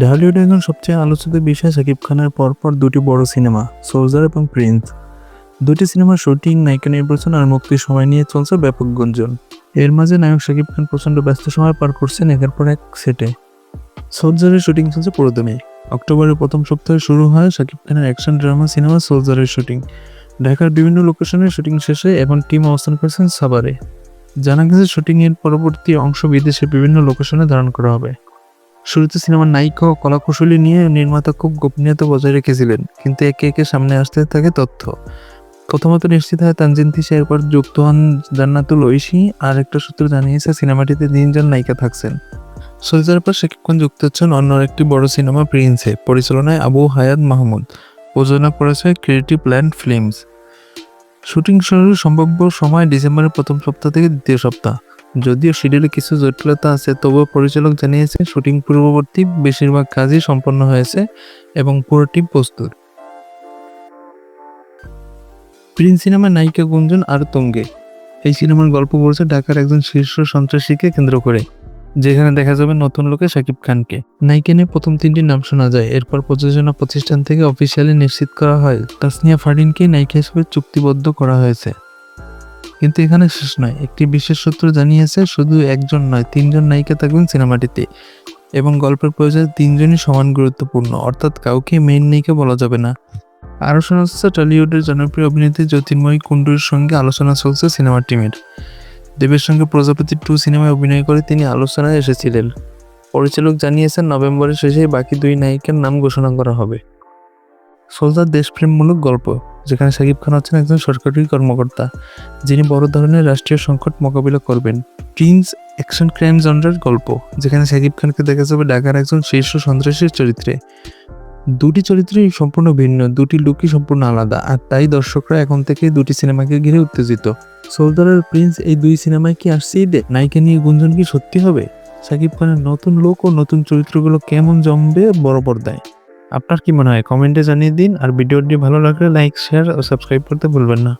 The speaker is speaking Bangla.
ঢালিউড এখন সবচেয়ে আলোচিত বিষয় শাকিব খানের পরপর দুটি বড় সিনেমা, সোলজার এবং প্রিন্স। দুটি সিনেমার শুটিং, নায়িকা নির্বাচন আর মুক্তির সময় নিয়ে চলছে ব্যাপক গুঞ্জন। এর মাঝে নায়ক শাকিব খান প্রচণ্ড ব্যস্ত সময় পার করছেন একের পর এক সেটে। সোলজারের শুটিং চলছে পুরোদমে। অক্টোবরের প্রথম সপ্তাহে শুরু হয় শাকিব খানের অ্যাকশন ড্রামা সিনেমা সোলজারের শুটিং। ঢাকার বিভিন্ন লোকেশনের শুটিং শেষে এখন টিম অবস্থান করেছেন সাভারে। জানা গেছে, শুটিংয়ের পরবর্তী অংশ বিদেশে বিভিন্ন লোকেশনে ধারণ করা হবে। শুরুতে সিনেমার নায়িকা ও কলাকুশলী নিয়ে নির্মাতা খুব গোপনীয়তা বজায় রেখেছিলেন, কিন্তু একে একে সামনে আসতে থাকে তথ্য। প্রথমত নিশ্চিত হয় তানজিন তিশা এরপর যুক্ত হন জান্নাতুল ঐশী, আর একটা সূত্র জানিয়েছে সিনেমাটিতে তিনজন নায়িকা থাকছেন। সোলজার পর শাকিব যুক্ত হচ্ছেন অন্য একটি বড় সিনেমা প্রিন্সে, পরিচালনায় আবু হায়াত মাহমুদ। প্রযোজনা করেছে ক্রিয়েটিভ ল্যান্ড ফিল্মস। শুটিং শুরুর সম্ভাব্য সময় ডিসেম্বরের প্রথম সপ্তাহ থেকে দ্বিতীয় সপ্তাহ। যদিও শিডিউলে কিছু জটিলতা আছে, তবুও পরিচালক জানিয়েছে, শুটিং পূর্ববর্তী বেশিরভাগ কাজই সম্পন্ন হয়েছে এবং পুরো টিম প্রস্তুত। প্রিন্স সিনেমার নায়িকা গুঞ্জন আর তঙ্গে। এই সিনেমার গল্প বলছে ঢাকার একজন শীর্ষ সন্ত্রাসীকে কেন্দ্র করে, যেখানে দেখা যাবে নতুন লোকে শাকিব খানকে। নায়িকা নিয়ে প্রথম তিনটি নাম শোনা যায়। এরপর প্রযোজনা প্রতিষ্ঠান থেকে অফিসিয়ালি নিশ্চিত করা হয়, তাসনিয়া ফারিনকে নায়িকা হিসেবে চুক্তিবদ্ধ করা হয়েছে। কিন্তু এখানে শেষ নয়। একটি বিশেষ সূত্র জানিয়েছে, শুধু একজন নয়, তিনজন নায়িকা থাকবেন সিনেমাটিতে এবং গল্পের প্রয়োজনে তিনজনই সমান গুরুত্বপূর্ণ, অর্থাৎ কাউকে মেইন নায়িকা বলা যাবে না। আরও শোনা যাচ্ছে, টলিউডের জনপ্রিয় অভিনেত্রী জ্যোতির্ময়ী কুণ্ডুর সঙ্গে আলোচনা চলছে সিনেমা টিমের। দেবের সঙ্গে প্রজাপতি টু সিনেমায় অভিনয় করে তিনি আলোচনায় এসেছিলেন। পরিচালক জানিয়েছেন, নভেম্বরের শেষে বাকি দুই নায়িকার নাম ঘোষণা করা হবে। সোলজার দেশপ্রেমমূলক গল্প। যেখানে শাকিব খান হচ্ছেন একজন সরকারি কর্মকর্তা, যিনি বড় ধরনের রাষ্ট্রীয় সংকট মোকাবিলা করবেন। প্রিন্স অ্যাকশন ক্রাইম জনরার গল্প, যেখানে শাকিব খানকে দেখা যাবে ঢাকার একজন শীর্ষ সন্ত্রাসীর চরিত্রে। দুটি চরিত্রই সম্পূর্ণ ভিন্ন, দুটি লুকই সম্পূর্ণ আলাদা, আর তাই দর্শকরা এখন থেকে দুটি সিনেমাকে ঘিরে উত্তেজিত। সোলজারের প্রিন্স এই দুই সিনেমায় কি আসছে ঈদে নায়িকা নিয়ে গুঞ্জন কি সত্যি হবে? শাকিব খানের নতুন লোক ও নতুন চরিত্রগুলো কেমন জমবে বড় পর্দায়? আপনার কি মনে হয়? কমেন্টে জানিয়ে দিন আর ভিডিওটি ভালো লাগলে লাইক, শেয়ার ও সাবস্ক্রাইব করতে ভুলবেন না।